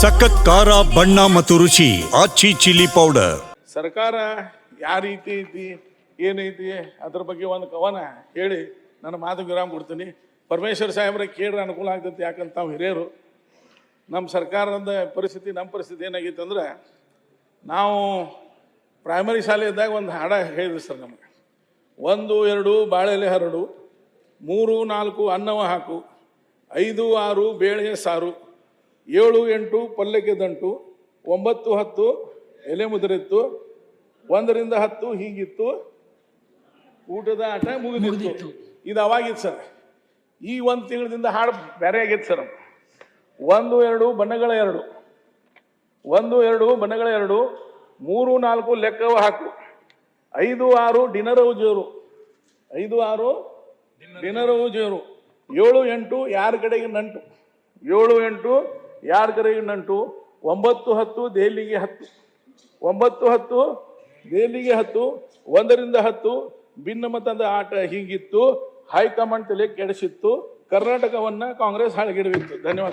ಸಖತ್ ಖಾರ, ಬಣ್ಣ ಮತ್ತು ರುಚಿ, ಆಚಿ ಚಿಲ್ಲಿ ಪೌಡರ್. ಸರ್ಕಾರ ಯಾವ ರೀತಿ ಐತಿ ಏನೈತಿ ಅದ್ರ ಬಗ್ಗೆ ಒಂದು ಕವನ ಹೇಳಿ ನನ್ನ ಮಾತು ವಿರಾಮ ಕೊಡ್ತೀನಿ. ಪರಮೇಶ್ವರ್ ಸಾಹೇಬ್ರೆ ಕೇಳ್ರೆ ಅನುಕೂಲ ಆಗ್ತೈತಿ, ಯಾಕಂತ ತಾವು ಹಿರಿಯರು. ನಮ್ಮ ಸರ್ಕಾರದ ಪರಿಸ್ಥಿತಿ, ನಮ್ಮ ಪರಿಸ್ಥಿತಿ ಏನಾಗಿತ್ತು ಅಂದ್ರೆ, ನಾವು ಪ್ರೈಮರಿ ಶಾಲೆ ಇದ್ದಾಗ ಒಂದು ಹಾಡ ಹೇಳಿದ್ವಿ ಸರ್ ನಮಗೆ. ಒಂದು, ಎರಡು, ಬಾಳೆಲೆ ಹರಡು, ಮೂರು, ನಾಲ್ಕು, ಅನ್ನವ ಹಾಕು, ಐದು, ಆರು ಬೇಳೆ ಸಾರು. ಏಳು ಎಂಟು ಪಲ್ಯಕ್ಕೆ ದಂಟು ಒಂಬತ್ತು ಹತ್ತು ಎಲೆ ಮುದುರಿತ್ತು ಒಂದರಿಂದ ಹತ್ತು ಹೀಗಿತ್ತು. ಊಟದ ಆಟ ಮುಗಿದಿತ್ತು. ಇದು ಅವಾಗಿತ್ತು ಸರ್. ಈ ಒಂದು ತಿಂಗಳಿಂದ ಹಾಡು ಬೇರೆ ಆಗಿತ್ತು ಸರ್. ಒಂದು ಎರಡು ಬಣ್ಣಗಳ ಎರಡು. ಒಂದು ಎರಡು ಬಣ್ಣಗಳ ಎರಡು. ಮೂರು ನಾಲ್ಕು ಲೆಕ್ಕವ ಹಾಕು. ಐದು ಆರು ಡಿನರವು ಜೋರು. ಐದು ಆರು ಡಿನರವು ಜೋರು. ಏಳು ಎಂಟು ಯಾರ ಕಡೆಗೆ ನಂಟು? ಏಳು ಎಂಟು ಯಾರ ಕಡೆಗೆ ನಂಟು? ಒಂಬತ್ತು ಹತ್ತು, ದೆಹಲಿಗೆ ಹತ್ತು. ಒಂಬತ್ತು ಹತ್ತು, ದೆಹಲಿಗೆ ಹತ್ತು. ಒಂದರಿಂದ ಹತ್ತು ಭಿನ್ನಮತದ ಆಟ ಹೀಗಿತ್ತು. ಹೈಕಮಾಂಡ್ ತಲೆ ಕೆಡಿಸಿತ್ತು. ಕರ್ನಾಟಕವನ್ನ ಕಾಂಗ್ರೆಸ್ ಹಾಳುಗೆಡವಿತ್ತು ಧನ್ಯವಾದ.